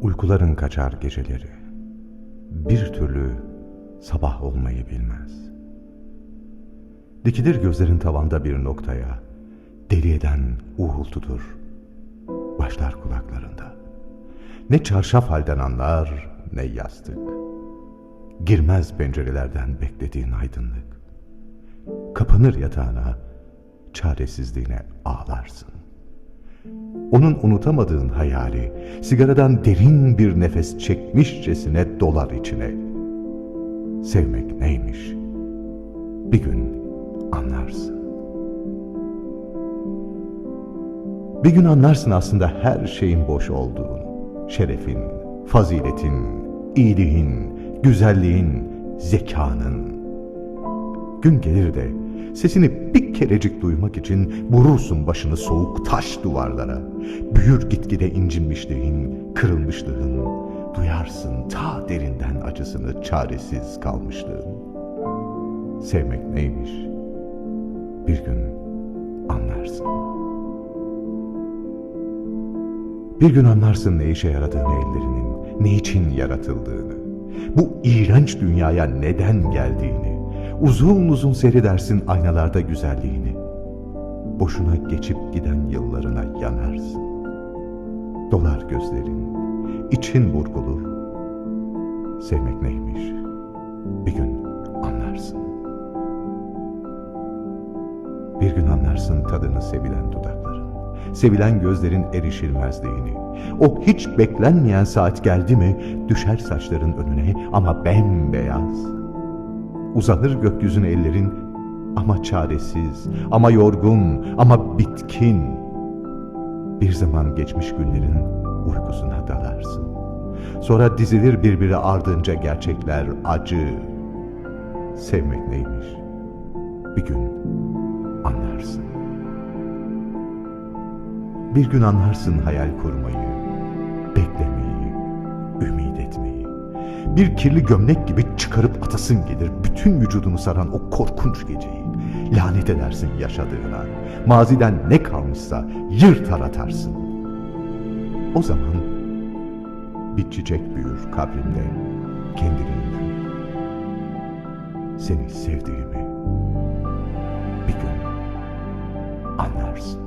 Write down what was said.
Uykuların kaçar geceleri. Bir türlü sabah olmayı bilmez. Dikilir gözlerin tavanda bir noktaya. Deli eden uğultudur. Başlar kulaklarında. Ne çarşaf halden anlar ne yastık. Girmez pencerelerden beklediğin aydınlık. Kapanır yatağına, çaresizliğine ağlarsın. Onun unutamadığın hayali sigaradan derin bir nefes çekmişçesine dolar içine. Sevmek neymiş? Bir gün anlarsın. Bir gün anlarsın aslında her şeyin boş olduğunu. Şerefin, faziletin, iyiliğin, güzelliğin, zekanın. Gün gelir de sesini bir kerecik duymak için vurursun başını soğuk taş duvarlara. Büyür gitgide incinmişliğin, kırılmışlığın. Duyarsın ta derinden acısını çaresiz kalmışlığın. Sevmek neymiş? Bir gün anlarsın. Bir gün anlarsın ne işe yaradığını ellerinin, ne için yaratıldığını. Bu iğrenç dünyaya neden geldiğini. Uzun uzun seyredersin aynalarda güzelliğini. Boşuna geçip giden yıllarına yanarsın. Dolar gözlerin, için burkulur. Sevmek neymiş? Bir gün anlarsın. Bir gün anlarsın tadını sevilen dudakların, sevilen gözlerin erişilmezliğini. O hiç beklenmeyen saat geldi mi düşer saçların önüne ama bembeyaz. Uzanır gökyüzüne ellerin ama çaresiz, ama yorgun, ama bitkin. Bir zaman geçmiş günlerin uykusuna dalarsın. Sonra dizilir birbiri ardınca gerçekler acı. Sevmek neymiş? Bir gün anlarsın. Bir gün anlarsın hayal kurmayı, beklemeyi, ümit etmeyi. Bir kirli gömlek gibi çıkarıp atasın gelir bütün vücudunu saran o korkunç geceyi. Lanet edersin yaşadığına. Maziden ne kalmışsa yırtar atarsın. O zaman bir çiçek büyür kabrinde kendiliğinden. Seni sevdiğimi bir gün anlarsın.